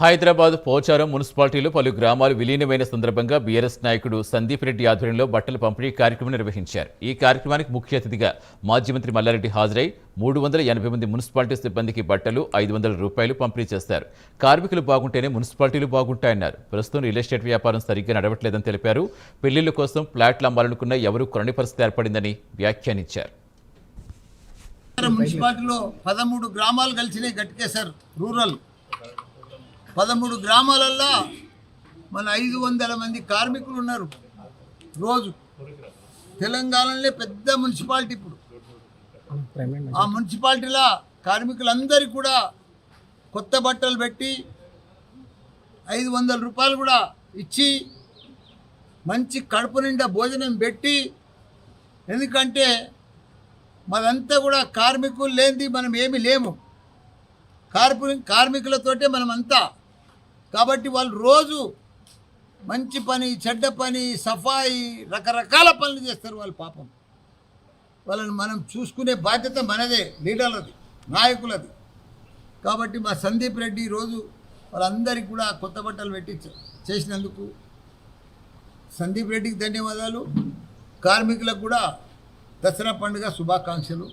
హైదరాబాద్ పోచారం మున్సిపాలిటీలో పలు గ్రామాలు విలీనమైన సందర్భంగా బీఆర్ఎస్ నాయకుడు సందీప్ రెడ్డి ఆధ్వర్యంలో బట్టల పంపిణీ కార్యక్రమం నిర్వహించారు. ఈ కార్యక్రమానికి ముఖ్య అతిథిగా మాజీ మంత్రి మల్లారెడ్డి హాజరై మూడు వందల ఎనభై మంది మున్సిపాలిటీ సిబ్బందికి బట్టలు ఐదు వందల రూపాయలు పంపిణీ చేశారు కార్మికులు బాగుంటేనే మున్సిపాలిటీలు బాగుంటాయన్నారు. ప్రస్తుతం రియల్ ఎస్టేట్ వ్యాపారం సరిగ్గా నడవట్లేదని తెలిపారు. పెళ్ళిళ్ళ కోసం ఫ్లాట్లు అమ్మాలనుకున్న ఎవరూ కొనని పరిస్థితి ఏర్పడిందని వ్యాఖ్యానించారు. మున్సిపాలిటీలో పదమూడు గ్రామాలు కలిసినాయి గట్టికేశారు రూరల్. పదమూడు గ్రామాలల్లో మన ఐదు వందల మంది కార్మికులు ఉన్నారు. రోజు. తెలంగాణలో పెద్ద మున్సిపాలిటీ ఇప్పుడు. ఆ మున్సిపాలిటీలో కార్మికులందరికీ కూడా కొత్త బట్టలు పెట్టి ఐదు వందల రూపాయలు కూడా ఇచ్చి మంచి కడుపు నిండా భోజనం పెట్టి ఎందుకంటే మనంతా కూడా కార్మికులు లేనిది మనం ఏమి లేము. కార్మి కార్మికులతోటే మనమంతా కాబట్టి వాళ్ళు రోజు మంచి పని చెడ్డ పని సఫాయి రకరకాల పనులు చేస్తారు వాళ్ళు పాపం. వాళ్ళని మనం చూసుకునే బాధ్యత మనదే లీడర్లది నాయకులది. కాబట్టి మా సందీప్ రెడ్డి ఈరోజు వాళ్ళందరికీ కూడా కొత్త బట్టలు పెట్టి చేసినందుకు సందీప్ రెడ్డికి ధన్యవాదాలు. కార్మికులకు కూడా దసరా పండుగ శుభాకాంక్షలు.